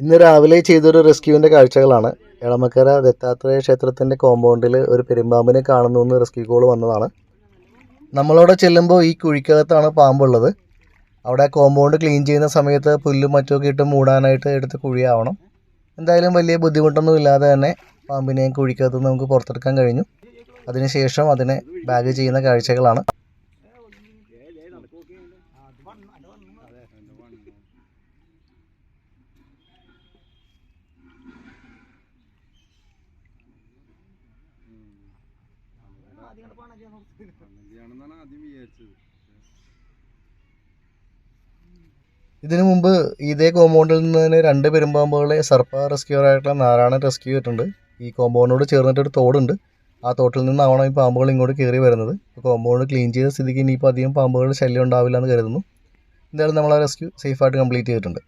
ഇന്ന് രാവിലെ ചെയ്തൊരു റെസ്ക്യൂവിന്റെ കാഴ്ചകളാണ്. എളമക്കര ദത്താത്രേയ ക്ഷേത്രത്തിന്റെ കോമ്പൗണ്ടിൽ ഒരു പെരുമ്പാമ്പിനെ കാണുന്നു എന്ന് റെസ്ക്യൂ കോൾ വന്നതാണ്. നമ്മളവിടെ ചെല്ലുമ്പോൾ ഈ കുഴിക്കകത്താണ് പാമ്പുള്ളത്. അവിടെ കോമ്പൗണ്ട് ക്ലീൻ ചെയ്യുന്ന സമയത്ത് പുല്ലും മറ്റൊക്കെ ഇട്ട് മൂടാനായിട്ട് എടുത്ത് കുഴിയാവണം. എന്തായാലും വലിയ ബുദ്ധിമുട്ടൊന്നും ഇല്ലാതെ തന്നെ പാമ്പിനെയും കുഴിക്കകത്ത് നമുക്ക് പുറത്തെടുക്കാൻ കഴിഞ്ഞു. അതിനുശേഷം അതിനെ ബാഗ് ചെയ്യുന്ന കാഴ്ചകളാണ്. ആദ്യം വിചാരിച്ചത്. ഇതിനു മുമ്പ് ഇതേ കോമ്പൗണ്ടിൽ നിന്ന് തന്നെ രണ്ട് പെരുമ്പാമ്പുകളെ സർപ്പ റെസ്ക്യൂർ ആയിട്ടുള്ള നാരായണൻ റെസ്ക്യൂ ചെയ്തിട്ടുണ്ട്. ഈ കോമ്പൗണ്ടിനോട് ചേർന്നിട്ട് ഒരു തോടുണ്ട്. ആ തോട്ടിൽ നിന്നാവണം ഈ പാമ്പുകൾ ഇങ്ങോട്ട് കയറി വരുന്നത്. കോമ്പൗണ്ട് ക്ലീൻ ചെയ്ത സ്ഥിതിക്ക് ഇനിയിപ്പോൾ അധികം പാമ്പുകളുടെ ശല്യം ഉണ്ടാവില്ല എന്ന് കരുതുന്നു. എന്തായാലും നമ്മൾ ആ റെസ്ക്യൂ സേഫായിട്ട് കംപ്ലീറ്റ് ചെയ്തിട്ടുണ്ട്.